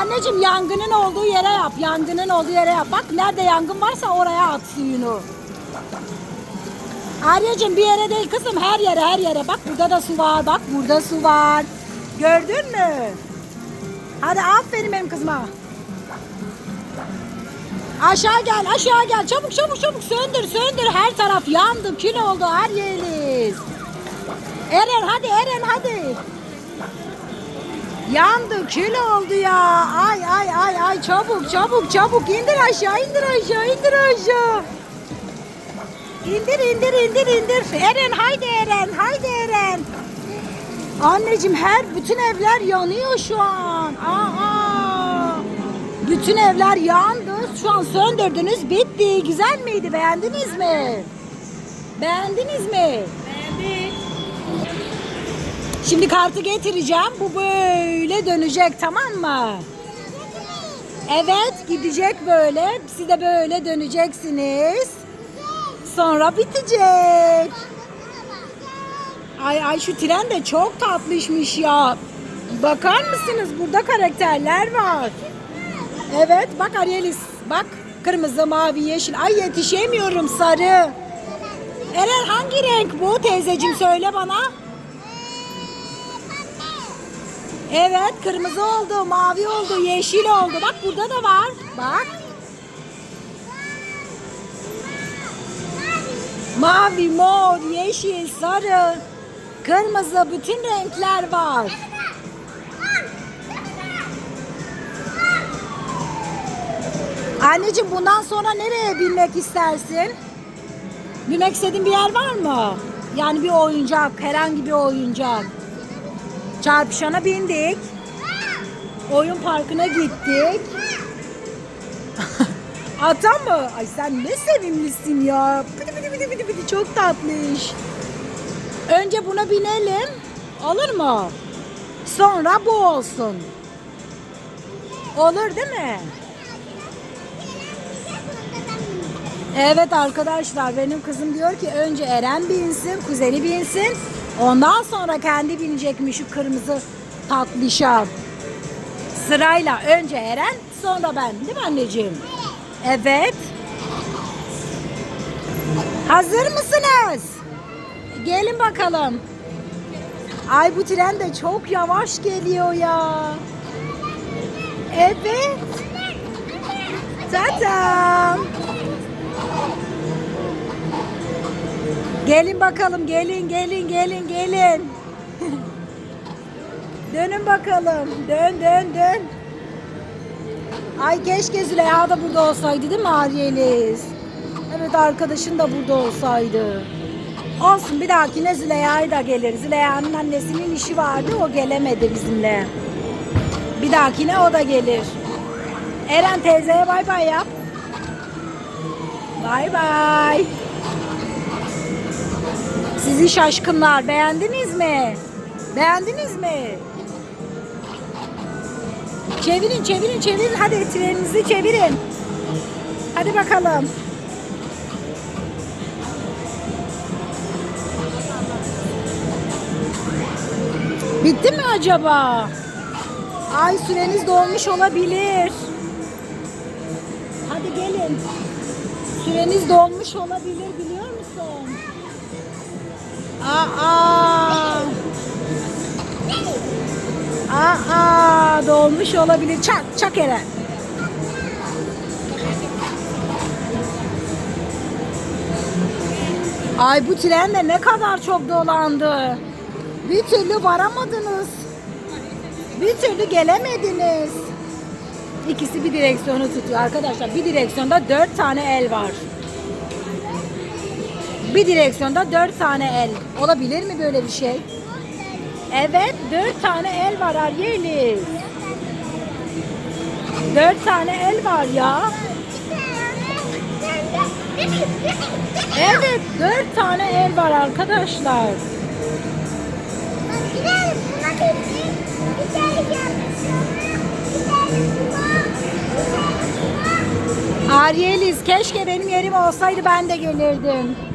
Anneciğim yangının olduğu yere yap. Yangının olduğu yere yap. Bak nerede yangın varsa oraya at suyunu. Arya'cığım bir yere değil kızım her yere her yere. Bak burada da su var. Bak burada su var. Gördün mü? Hadi aferin benim kızıma. Aşağı gel aşağı gel. Çabuk çabuk çabuk söndür söndür. Her taraf yandı kül oldu her yeriniz. Eren hadi Eren hadi. Yandı kül oldu ya. Ay ay ay ay çabuk çabuk çabuk indir aşağı indir aşağı indir aşağı. İndir indir indir indir. Eren haydi Eren haydi Eren. Anneciğim her bütün evler yanıyor şu an. Aa. Bütün evler yandı. Şu an söndürdünüz. Bitti. Güzel miydi? Beğendiniz mi? Beğendiniz mi? Şimdi kartı getireceğim. Bu böyle dönecek tamam mı? Evet gidecek böyle. Siz de böyle döneceksiniz. Sonra bitecek. Ay ay şu tren de çok tatlışmış ya. Bakar mısınız? Burada karakterler var. Evet bak Arielis. Bak kırmızı, mavi, yeşil. Ay yetişemiyorum sarı. Eren hangi renk bu teyzeciğim söyle bana. Evet kırmızı oldu, mavi oldu, yeşil oldu. Bak burada da var. Bak. Mavi, mor, yeşil, sarı, kırmızı bütün renkler var. Anneciğim bundan sonra nereye binmek istersin? Binmek istediğin bir yer var mı? Yani bir oyuncak, herhangi bir oyuncak. Çarpışana bindik. Oyun parkına gittik. Ata mı? Ay sen ne sevimlisin ya. Pıdı pıdı pıdı pıdı pıdı çok tatlış. Önce buna binelim. Olur mu? Sonra bu olsun. Olur değil mi? Evet arkadaşlar benim kızım diyor ki önce Eren binsin, kuzeni binsin. Ondan sonra kendi binecekmiş şu kırmızı tatlışa. Sırayla önce Eren sonra ben değil mi anneciğim? Evet. Hazır mısınız? Gelin bakalım. Ay bu tren de çok yavaş geliyor ya. Evet. Tatam. Gelin bakalım gelin gelin gelin gelin. Dönün bakalım. Dön dön dön. Ay keşke Züleyha da burada olsaydı değil mi Ariyeliz? Evet arkadaşın da burada olsaydı. Olsun bir dahakine Züleyha'yı da gelir. Züleyha'nın annesinin işi vardı o gelemedi bizimle. Bir dahakine o da gelir. Eren teyzeye bay bay yap. Bay bay. Sizi şaşkınlar beğendiniz mi? Beğendiniz mi? Çevirin çevirin çevirin hadi treninizi çevirin. Hadi bakalım. Bitti mi acaba? Ay süreniz dolmuş olabilir. Hadi gelin. Süreniz dolmuş olabilir biliyor musun? Aa. Aa dolmuş olabilir. Çak çak Eren. Ay bu tren de ne kadar çok dolandı. Bir türlü varamadınız. Bir türlü gelemediniz. İkisi bir direksiyonu tutuyor arkadaşlar. Bir direksiyonda dört tane el var. Bir direksiyonda dört tane el. Olabilir mi böyle bir şey? Evet, dört tane el var Aryeliz. Dört tane el var ya. Evet, dört tane el var arkadaşlar. Aryeliz, keşke benim yerim olsaydı ben de gelirdim.